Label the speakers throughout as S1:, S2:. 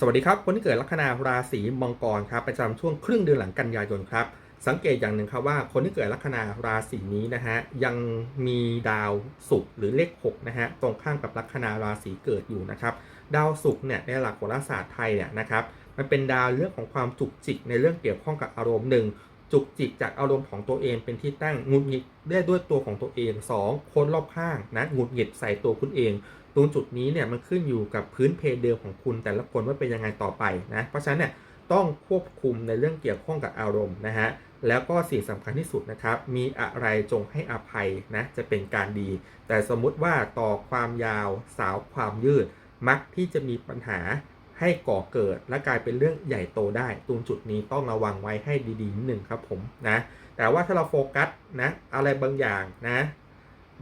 S1: สวัสดีครับ คนที่เกิดลัคนาราศีมังกรครับประจำช่วงครึ่งเดือนหลังกันยายนครับ สังเกตอย่างหนึ่งครับว่าคนที่เกิดลัคนาราศีนี้นะฮะยังมีดาวศุกร์หรือเลข6นะฮะตรงข้ามกับลัคนาราศีเกิดอยู่นะครับ ดาวศุกร์เนี่ยในหลักโหราศาสตร์ไทยเนี่ยนะครับมันเป็นดาวเรื่องของความจุกจิกในเรื่องเกี่ยวข้องกับอารมณ์หนึ่งจุกจิกจากอารมณ์ของตัวเองเป็นที่ตั้งงุดหงิดได้ด้วยตัวของตัวเอง 2 คนรอบข้างนะงุดหงิดใส่ตัวคุณเอง ตรงจุดนี้เนี่ยมันขึ้นอยู่กับพื้นเพเดิมของคุณแต่ละคนว่าเป็นยังไงต่อไปนะ เพราะฉะนั้นเนี่ยต้องควบคุมในเรื่องเกี่ยวข้องกับอารมณ์นะฮะ แล้วก็สิ่งสำคัญที่สุดนะครับ มีอะไรจงให้อภัยนะ จะเป็นการดี แต่สมมุติว่าต่อความยาวสาวความยืด มักที่จะมีปัญหาให้ก่อเกิด และกลายเป็นเรื่องใหญ่โตได้ ตรงจุดนี้ต้องระวังไว้ให้ดีๆนิดหนึ่งครับผมนะ แต่ว่าถ้าเราโฟกัสนะอะไรบางอย่างนะ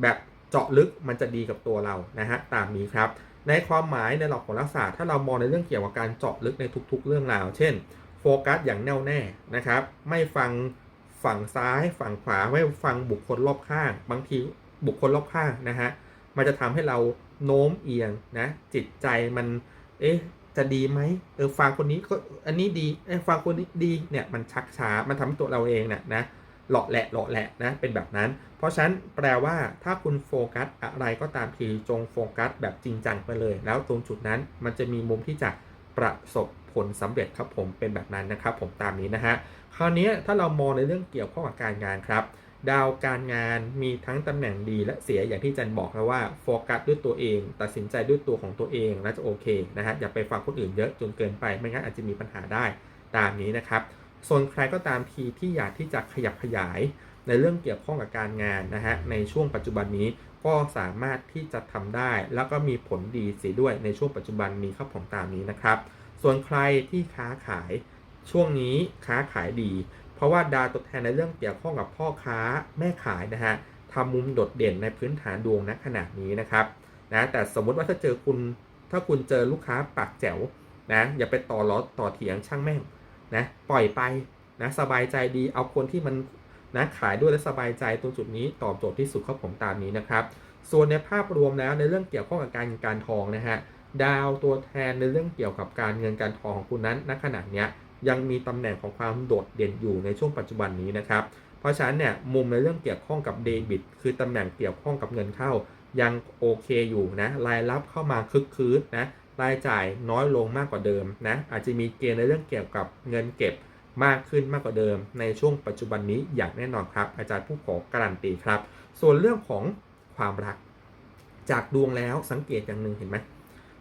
S1: แบบ เจาะลึกมันจะดีกับตัวเรานะฮะตามนี้ครับ ในความหมายในหลักของรัฐศาถ้าเรามองในเรื่องเกี่ยวกับการเจาะลึกในทุกๆ เรื่องราว เช่น โฟกัสอย่างแน่วแน่นะครับ ไม่ฟังฝั่งซ้ายฝั่งขวาไม่ฟังบุคคลรอบข้าง บางทีบุคคลรอบข้างนะฮะมันจะทำให้เราโน้มเอียงนะจิตใจมันเอ๊ะจะดีไหมเออฟังคนนี้ก็อันนี้ดีเออฟังคนนี้ดีเนี่ยมันชักช้ามันทำให้ตัวเราเองเนี่ยนะ หล่อแหละหล่อแหละนะเป็นแบบนั้น เพราะฉะนั้นแปลว่าถ้าคุณโฟกัสอะไรก็ตามทีจงโฟกัสแบบจริงจังไปเลย แล้วตรงจุดนั้นมันจะมีมุมที่จะประสบผลสำเร็จครับผมเป็นแบบนั้นนะครับ ผมตามนี้นะฮะคราวนี้ถ้าเรามองในเรื่องเกี่ยวข้องกับการงานครับดาวการงานมีทั้งตำแหน่งดีและเสียอย่างที่จันบอกแล้วว่าโฟกัสด้วยตัวเอง ตัดสินใจด้วยตัวของตัวเองแล้วจะโอเคนะฮะอย่าไปฟังคนอื่นเยอะจนเกินไปไม่งั้นอาจจะมีปัญหาได้ตามนี้นะครับ ส่วนใครก็ตามทีที่อยากที่จะขยับขยายในเรื่องเกี่ยวข้องกับการงานนะฮะในช่วงปัจจุบันนี้ก็สามารถที่จะทำได้ แล้วก็มีผลดีเสียด้วยในช่วงปัจจุบันนี้ครับผมตามนี้นะครับ ส่วนใครที่ค้าขายช่วงนี้ค้าขายดี เพราะว่าดาวตัวแทนในเรื่องเกี่ยวข้องกับพ่อค้าแม่ขายนะฮะทำมุมโดดเด่นในพื้นฐานดวงณขณะนี้นะครับนะแต่สมมติว่าถ้าเจอคุณถ้าคุณเจอลูกค้าปากแจ๋วนะอย่าไปต่อล้อต่อเถียงช่างแม่ง นะปล่อยไปนะสบายใจดีเอาคนที่มันนะขายด้วยและสบายใจตรงจุดนี้ตอบโจทย์ที่สุดครับผมตามนี้นะครับ ส่วนในภาพรวมแล้วในเรื่องเกี่ยวข้องกับการเงินการทองนะฮะดาวตัวแทนในเรื่องเกี่ยวกับการเงินการทองของคุณนั้นณขณะเนี้ยยังมีตำแหน่งของความโดดเด่นอยู่ในช่วงปัจจุบันนี้นะครับ เพราะฉะนั้นเนี่ยมุมในเรื่องเกี่ยวข้องกับเดบิตคือตำแหน่งเกี่ยวข้องกับเงินเข้า ยังโอเคอยู่นะรายรับเข้ามาคึกคืนนะ รายจ่ายน้อยลงมากกว่าเดิมนะอาจจะมีเกณฑ์ในเรื่องเกี่ยวกับเงินเก็บมากขึ้นมากกว่าเดิม ในช่วงปัจจุบันนี้อย่างแน่นอนครับ อาจารย์ผู้ขอการันตีครับ ส่วนเรื่องของความรัก จากดวงแล้วสังเกตอย่างหนึ่งเห็นไหม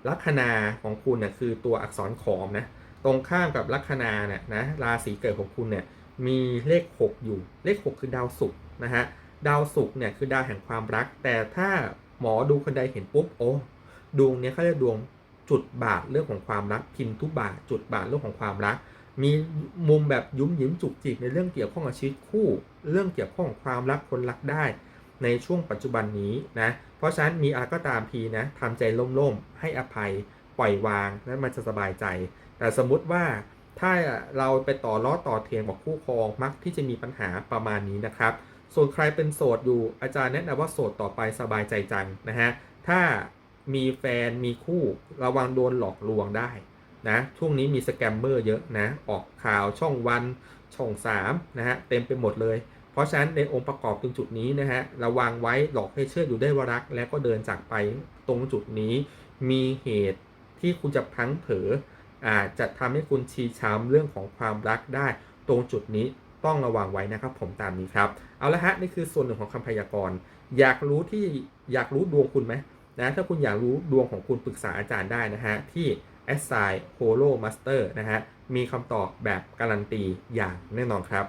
S1: ลัคนาของคุณเนี่ยคือตัวอักษรขอมนะตรงข้ามกับลัคนาเนี่ยนะราศีเกิดของคุณเนี่ยมีเลข 6 อยู่เลข 6 คือดาวศุกร์นะฮะดาวศุกร์เนี่ยคือดาวแห่งความรัก แต่ถ้าหมอดูคนใดเห็นปุ๊บโอ้ดวงเนี้ยเขาเรียกดวง จุดบาทเรื่องของความรักพินทุบาทจุดบาทเรื่องของความรัก มีมุมแบบยุ่มยิ้มจุกจิกในเรื่องเกี่ยวข้องกับชีวิตคู่ เรื่องเกี่ยวข้องกับความรักคนรักได้ ในช่วงปัจจุบันนี้นะเพราะฉะนั้นมีอะไรก็ตามทีนะทำใจล่มๆให้อภัยปล่อยวางแล้วมันจะสบายใจ แต่สมมุติว่าถ้าเราไปต่อล้อต่อเทียงกับคู่ครองมักที่จะมีปัญหาประมาณนี้นะครับ ส่วนใครเป็นโสดอยู่อาจารย์แนะนำว่าโสดต่อไปสบายใจจังนะฮะถ้า มีแฟนมีคู่ระวังโดนหลอกลวงได้นะช่วงนี้มีสแกมเมอร์เยอะนะออกข่าวช่องวันช่อง3นะฮะเต็มไปหมดเลย เพราะฉะนั้นในองค์ประกอบตรงจุดนี้นะฮะระวังไว้หลอกให้เชื่ออยู่ได้วรักแล้วก็เดินจากไปตรงจุดนี้มีเหตุที่คุณจะพลั้งเผลออาจจะทำให้คุณชีช้ำเรื่องของความรักได้ ตรงจุดนี้ต้องระวังไว้นะครับ ผมตามนี้ครับ เอาละฮะนี่คือส่วนหนึ่งของคำพยากรณ์อยากรู้ที่อยากรู้ดวงคุณไหม นะถ้าคุณอยากรู้ดวงของคุณปรึกษาอาจารย์ได้นะฮะ ที่ a s s i g n Holo Master นะฮะ มีคำตอบแบบการันตีอย่างแน่นอนครับ